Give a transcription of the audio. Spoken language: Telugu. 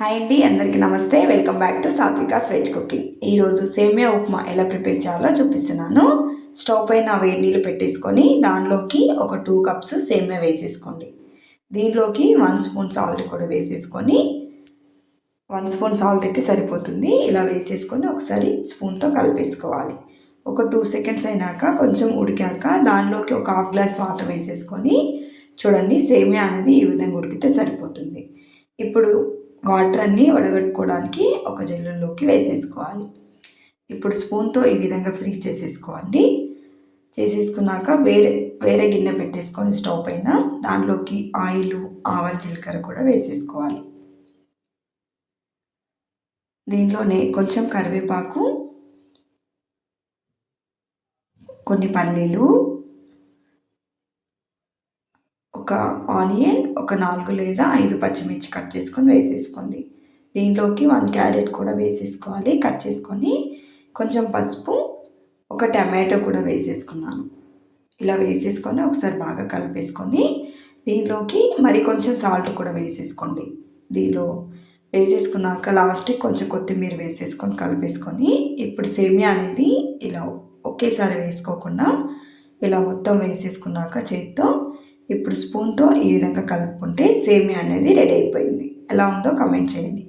హాయ్ అండి అందరికీ నమస్తే. Welcome back to Sathvika's veg cooking ఈరోజు సేమియా ఉప్మా ఎలా ప్రిపేర్ చేయాలో చూపిస్తున్నాను. స్టవ్ పైన వేడి నీళ్ళు పెట్టేసుకొని దానిలోకి ఒక టూ కప్స్ సేమియా వేసేసుకోండి. దీనిలోకి వన్ స్పూన్ సాల్ట్ కూడా వేసేసుకొని వన్ స్పూన్ సాల్ట్ అయితే సరిపోతుంది. ఇలా వేసేసుకొని ఒకసారి స్పూన్తో కలిపేసుకోవాలి. ఒక టూ సెకండ్స్ అయినాక కొంచెం ఉడికాక దానిలోకి ఒక హాఫ్ గ్లాస్ వాటర్ వేసేసుకొని చూడండి సేమియా అనేది ఈ విధంగా ఉడికితే సరిపోతుంది. ఇప్పుడు వాటర్ అన్నీ వడగట్టుకోవడానికి ఒక జల్లులోకి వేసేసుకోవాలి. ఇప్పుడు స్పూన్తో ఈ విధంగా ఫ్రీ చేసేసుకోండి. చేసేసుకున్నాక వేరే వేరే గిన్నె పెట్టేసుకొని స్టవ్ పైన దాంట్లోకి ఆయిల్ ఆవాల జీలకర్ర కూడా వేసేసుకోవాలి. దీనిలోనే కొంచెం కరివేపాకు కొన్ని పల్లీలు ఒక ఆనియన్ ఒక నాలుగు లేదా ఐదు పచ్చిమిర్చి కట్ చేసుకొని వేసేసుకోండి. దీంట్లోకి వన్ క్యారెట్ కూడా వేసేసుకోవాలి. కట్ చేసుకొని కొంచెం పసుపు ఒక టమాటో కూడా వేసేసుకున్నాను. ఇలా వేసేసుకొని ఒకసారి బాగా కలిపేసుకొని దీనిలోకి మరి కొంచెం సాల్ట్ కూడా వేసేసుకోండి. దీనిలో వేసేసుకున్నాక లాస్ట్కి కొంచెం కొత్తిమీర వేసేసుకొని కలిపేసుకొని ఇప్పుడు సేమియా అనేది ఇలా ఒకేసారి వేసుకోకుండా ఇలా మొత్తం వేసేసుకున్నాక చేత్తో ఇప్పుడు స్పూన్తో ఈ విధంగా కలుపుకుంటే సేమియా అనేది రెడీ అయిపోయింది. ఎలా ఉందో కమెంట్ చేయండి.